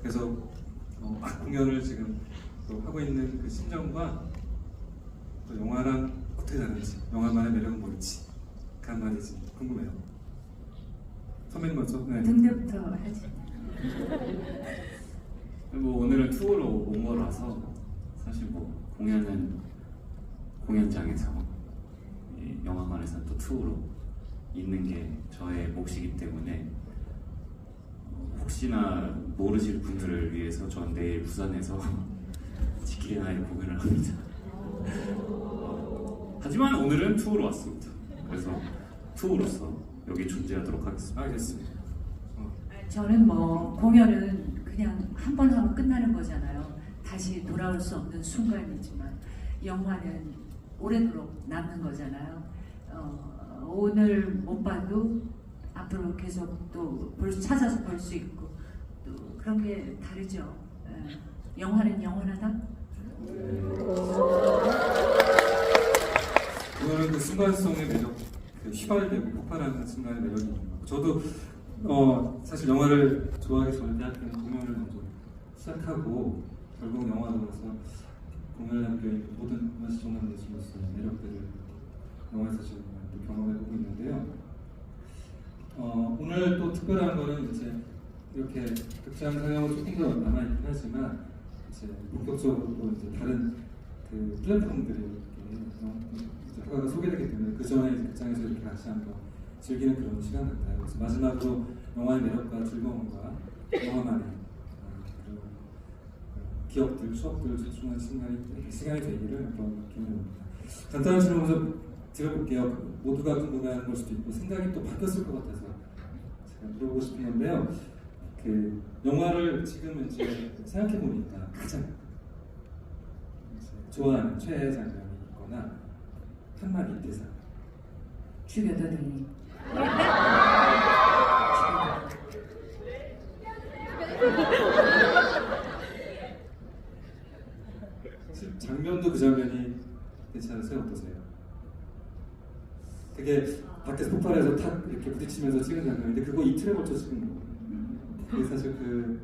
그래서 어, 공연을 지금 또 하고 있는 그 심정과 또 영화랑 어떻게 다른지 영화만의 매력은 뭘지 그 한마디지 궁금해요. 선배님 먼저. 네. 등대부터 하지. 뭐 오늘은 투어로 온 거라서 사실 뭐 공연은 공연장에서 이 영화관에서 또 투어로 있는 게 저의 몫이기 때문에 어, 혹시나 모르실 분들을 위해서 전 내일 부산에서 지킬의 나이 공연을 합니다. 어, 하지만 오늘은 투어로 왔습니다. 그래서 투어로서 여기 존재하도록 하겠습니다. 알겠습니다. 어, 저는 뭐 공연은 그냥 한 번 하면 끝나는 거잖아요. 다시 돌아올 수 없는 순간이지만 영화는 오래도록 남는 거잖아요. 어, 오늘 못 봐도 앞으로 계속 또 볼, 찾아서 볼 수 있고 또 그런 게 다르죠. 예. 영화는 영원하다. 그거는 그 순간성의 매력, 그 휘발되고 폭발하는 순간의 매력이 저도 어, 사실 영화를 좋아하기 전에 대학교는 공연을 먼저 시작하고 결국 영화로서 공연에 담겨 있는 모든 문화시청만 예술로서의 매력들을 영화에서 지금 또 경험해보고 있는데요. 어, 오늘 또 특별한 거는 이제 이렇게 극장 상영은 조금 더 남아있긴 하지만 이제 본격적으로 또 이제 다른 그 플랫폼들이 이렇게 어, 이제 허가가 소개되기 때문에 그 전에 극장에서 이렇게 같이 한번 즐기는 그런 시간 같아요. 그래서 마지막으로 영화의 매력과 즐거움과 영화만의 어, 그런 어, 기억들, 추억들 소중한 시간이 시간이 되기를 한번 기원해봅니다. 간단한 질문 먼저 드려볼게요. 그 모두가 궁금해하는 걸 수도 있고 생각이 또 바뀌었을 것 같아서 제가 물어보고 싶은 건데요. 그 영화를 지금 이제 생각해 보니까 가장 좋아하는 최애 장면이 있거나 한마디 대사. 실- 장면도 그 장면이 괜찮으세요? 어떠세요? 그게 밖에서 폭발해서 탁 이렇게 부딪히면서 찍은 장면인데 그거 이틀에 걸쳐 찍은 거예요. 그게 사실 그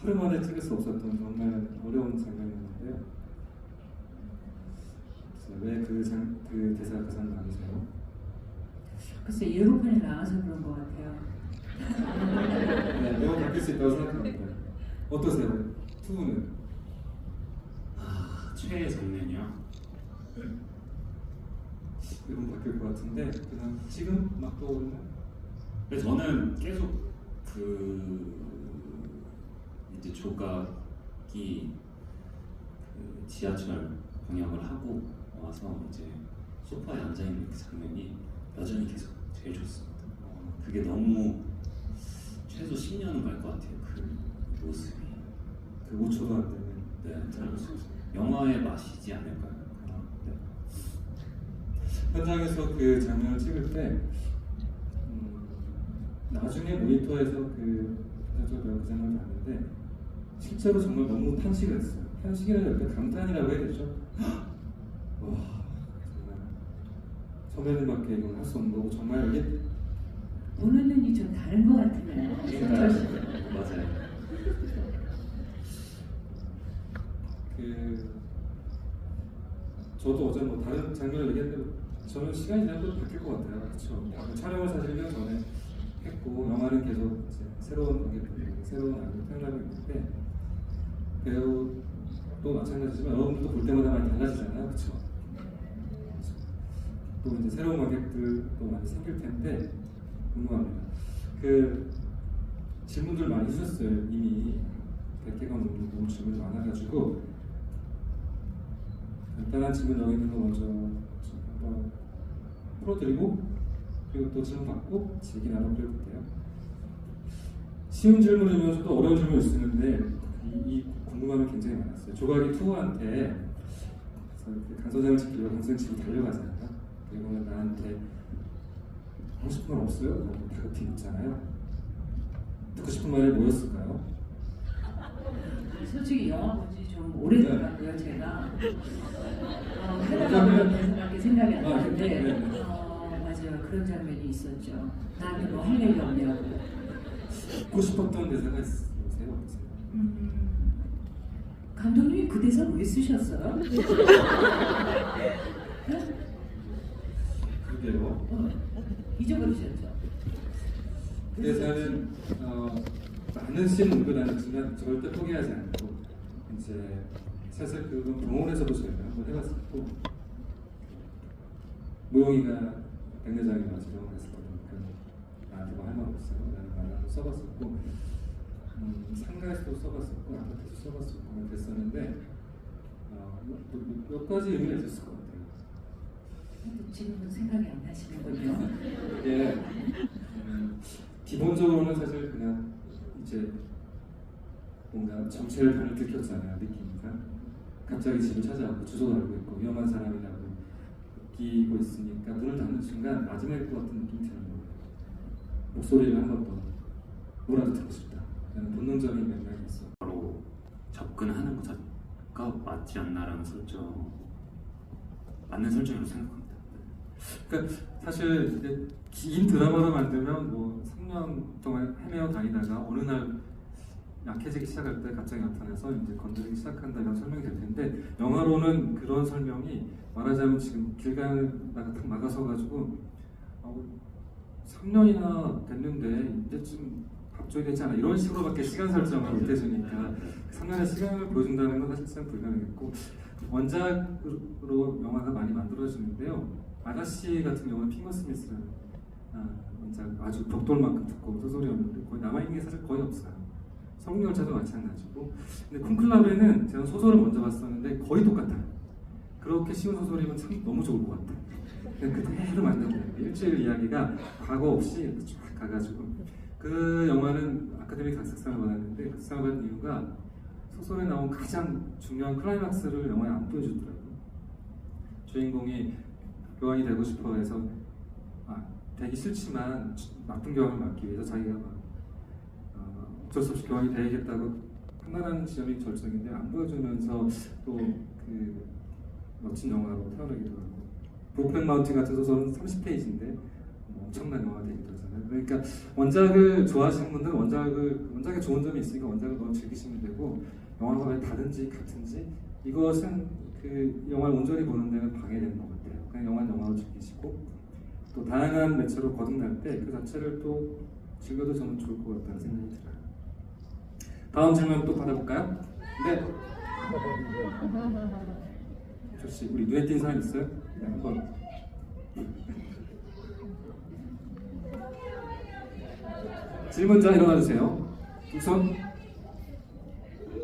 하루 만에 찍을 수 없었던 정말 어려운 장면이었는데요. 왜그 그 대사가 가장 많으세요? 글쎄 예고편에 나와서 그런 것 같아요. 네, 매우 바뀔 수 있다고 생각합니다. 어떠세요? 투는? 아, 최애 장면이요? 이건 바뀔 것 같은데 그냥 지금 막 떠오르는 근데 저는 계속 그 이제 조각이 그 지하철 방향을 하고 와서 이제 소파에 앉아 있는 그 장면이 여전히 계속 제일 좋습니다. 어, 그게 너무 최소 10년은 갈 것 같아요. 그 모습이. 그 5초도 안 되는 네, 잘 영화의 맛이지 않을까요? 네. 현장에서 그 장면을 찍을 때 음, 나중에 모니터에서 그그 장면을 봤는데 실제로 정말 너무 탄식을 했어요. 탄식이라 할때 감탄이라고 해야 되죠. 와 정말 선배님밖에 이건 할 수 없는 거고 정말 이게 보는 눈이 좀 다른 것 같으네요. 맞아요. 그 저도 어제 뭐 다른 장면을 얘기했는데 저는 시간이 지나도 바뀔 것 같아요. 그렇죠. 촬영을 사실 1년 전에 했고 영화는 계속 새로운 관객들, 새로운 태어나고 있는데 배우도 마찬가지지만 여러분들도 볼 때마다 많이 달라지잖아요. 그렇죠. 또 이제 새로운 관객들도 많이 생길 텐데 궁금합니다. 그 질문들 많이 주셨어요. 이미 100개가 넘는 너무 질문이 많아가지고 간단한 질문 여기 있는 거 먼저 한번 풀어드리고 그리고 또 질문 받고 얘기 나눠드려볼게요. 쉬운 질문이면서도 어려운 질문이 있었는데 이, 이 궁금함이 굉장히 많았어요. 조각이 투어한테 강소장을 지키려고 강소장 집으로 달려가잖아요. 그리고 나한테 하고 싶은 말 없어요? 라고 다급히 묻잖아요. 듣고 싶은 말이 뭐였을까요? 솔직히 영화 본지 좀 오래됐고요 제가 어, 하다가 대사밖에 생각이 안 아, 나는데 네, 네. 그런 장면이 있었죠 나한테 뭐 할 얘기 없냐고 듣고 싶었던 대사가 있으세요? 음, 감독님이 그 대사 왜 쓰셨어요? 그게요. 어, 잊어버리셨죠? 그 대사는 어, 많은 씬 은근하는 순간 절대 포기하지 않고 이제 사실 그건 병원에서도 저희가 한번 해봤었고 모영이가 백내장에 와서 보니까 나한테 뭐 할말 없어요. 라는 말을 한번 써봤었고 음, 상가에서도 써봤었고 아파트에서 써봤었고 뭐 그랬었는데 어, 몇, 몇 가지 의미가 있었을 것 같아요. 지금은 생각이 안 나시는군요. 이게 음, 기본적으로는 사실 그냥 이제 뭔가 정체를 다들 들켰잖아요 느끼니까. 갑자기 집을 찾아왔고 주소도 알고 있고 위험한 사람이라고 느끼고 있으니까 문을 닫는 순간 마지막일 것 같은 느낌이 드는 거예요. 목소리를 한 번 더 뭐라도 듣고 싶다. 라는 본능적인 맥락이 있어. 바로 접근하는 것 자체가 맞지 않나라는 설정 맞는 설정이라고 생각합니다. 그러니까 사실 긴 드라마를 만들면 뭐 3년 동안 헤매어 다니다가 어느 날 약해지기 시작할 때 갑자기 나타나서 이제 건드리기 시작한다 이런 설명이 될 텐데 영화로는 그런 설명이 말하자면 지금 길 가다가 딱 막아서 가지고 어, 3년이나 됐는데 이제쯤 밥 줘야 되지 않아? 이런 식으로밖에 시간 설정을 못 해주니까 3년의 시간을 보여준다는 건 사실상 불가능했고 원작으로 영화가 많이 만들어지는데요. 아가씨 같은 경우는 핑거 스미스라는 아, 원작 아주 벽돌만큼 두꺼운 소설이었는데 거의 남아있는 게 사실 거의 없어요 성경열차도 마찬가지고. 근데 쿵클라베는 제가 소설을 먼저 봤었는데 거의 똑같아요. 그렇게 쉬운 소설이면 참 너무 좋을 것 같아요. 그대로 만들어요. 일주일 이야기가 과거 없이 쫙 가가지고. 그 영화는 아카데미 각색상을 받았는데 각색상을 받은 이유가 소설에 나온 가장 중요한 클라이막스를 영화에 안 보여주더라고요. 주인공이 교환이 되고 싶어 해서 아, 되기 싫지만 나쁜 교환을 막기 위해서 자기가 막 어, 어쩔 수 없이 교환이 돼야겠다고 판단하는 지점이 절정인데 안 보여주면서 또 그 멋진 영화로 태어나기도 하고 브로큰 마운틴 같은 소설은 30페이지인데 뭐 엄청난 영화가 되기도 하잖아요 그러니까 원작을 좋아하시는 분들은 원작을 원작에 좋은 점이 있으니까 원작을 너무 즐기시면 되고 영화가 왜 다른지 같은지 이것은 그 영화를 온전히 보는 데는 방해되는 것 같아요. 그냥 영화는 영화로 즐기시고 또 다양한 매체로 거듭날 때 그 자체를 또 즐겨도 저는 좋을 것 같다는 생각이 들어요. 다음 질문 또 받아볼까요? 네. 좋지. 우리 눈에 띈 사람 있어요? 네, 한번. 질문자 일어나 주세요. 우선.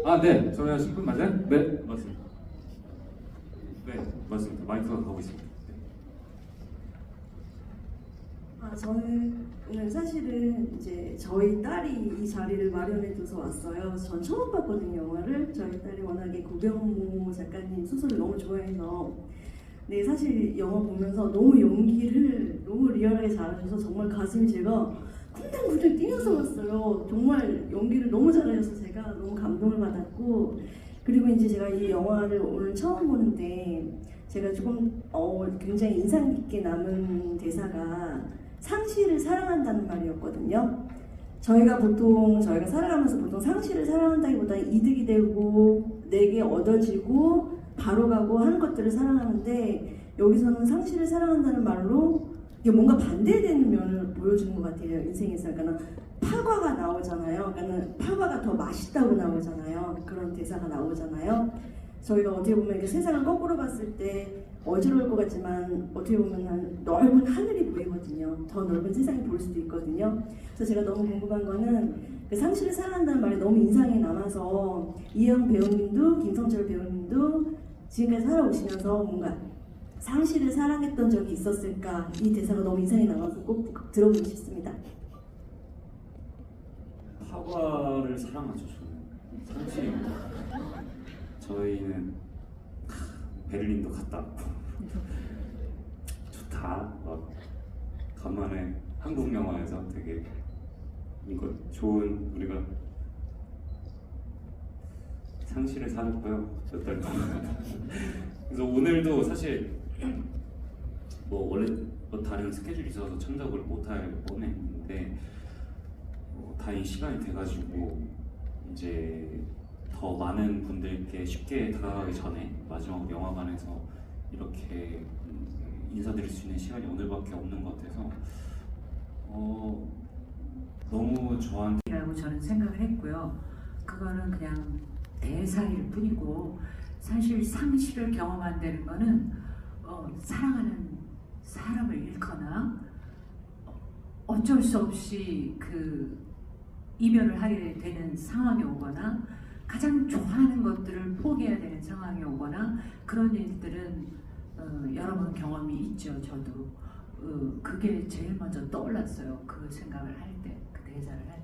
아, 네. 전화하신 분 맞아요? 네. 맞습니다. 네, 맞습니다. 마이크가 가고 있습니다. 네. 아, 저는 사실은 이제 저희 딸이 이 자리를 마련해줘서 왔어요. 전 처음 봤거든요, 영화를. 저희 딸이 워낙에 고병모 작가님 소설을 너무 좋아해서. 네, 사실 영화 보면서 너무 연기를 너무 리얼하게 잘하셔서 정말 가슴이 제가 쿵당쿵당 뛰면서 봤어요. 정말 연기를 너무 잘하셔서 제가 너무 감동을 받았고. 그리고 이제 제가 이 영화를 오늘 처음 보는데 제가 조금 어, 굉장히 인상 깊게 남은 대사가 상실을 사랑한다는 말이었거든요. 저희가 보통 저희가 살아가면서 보통 상실을 사랑한다기보다 이득이 되고 내게 얻어지고 바로 가고 하는 것들을 사랑하는데 여기서는 상실을 사랑한다는 말로 이게 뭔가 반대되는 면을 보여주는 것 같아요 인생에서. 그러니까 파과가 나오잖아요. 그러니까 파과가 더 맛있다고 나오잖아요. 그런 대사가 나오잖아요 저희가 어떻게 보면 이렇게 세상을 거꾸로 봤을 때 어지러울 것 같지만 어떻게 보면 한 넓은 하늘이 보이거든요. 더 넓은 세상이 보일 수도 있거든요. 그래서 제가 너무 궁금한 거는 그 상실을 사랑한다는 말이 너무 인상이 남아서 이영 배우님도 김성철 배우님도 지금까지 살아오시면서 뭔가 상실을 사랑했던 적이 있었을까 이 대사가 너무 인상이 남아서 꼭 들어보고 싶습니다. 파과를 사랑하죠 저는 상실입니다. 저희는 크, 베를린도 갔다 왔고. 좋다. 막 간만에 한국 영화에서 되게 이거 좋은 우리가 상실을 사줬고요. 몇 달 동안 그래서 오늘도 사실 뭐 원래 뭐 다른 스케줄이 있어서 참석을 못할 뻔했는데 어, 다행히 시간이 돼가지고 이제 더 많은 분들께 쉽게 다가가기 전에 마지막 영화관에서 이렇게 음, 인사드릴 수 있는 시간이 오늘밖에 없는 것 같아서 어, 너무 저한테 라고 저는 생각을 했고요. 그거는 그냥 대사일 뿐이고 사실 상실을 경험한다는 거는 어, 사랑하는 사람을 잃거나 어, 어쩔 수 없이 그 이별을 하게 되는 상황이 오거나 가장 좋아하는 것들을 포기해야 되는 상황이 오거나 그런 일들은 어, 여러 번 경험이 있죠. 저도 어, 그게 제일 먼저 떠올랐어요. 그 생각을 할 때, 그 대사를 할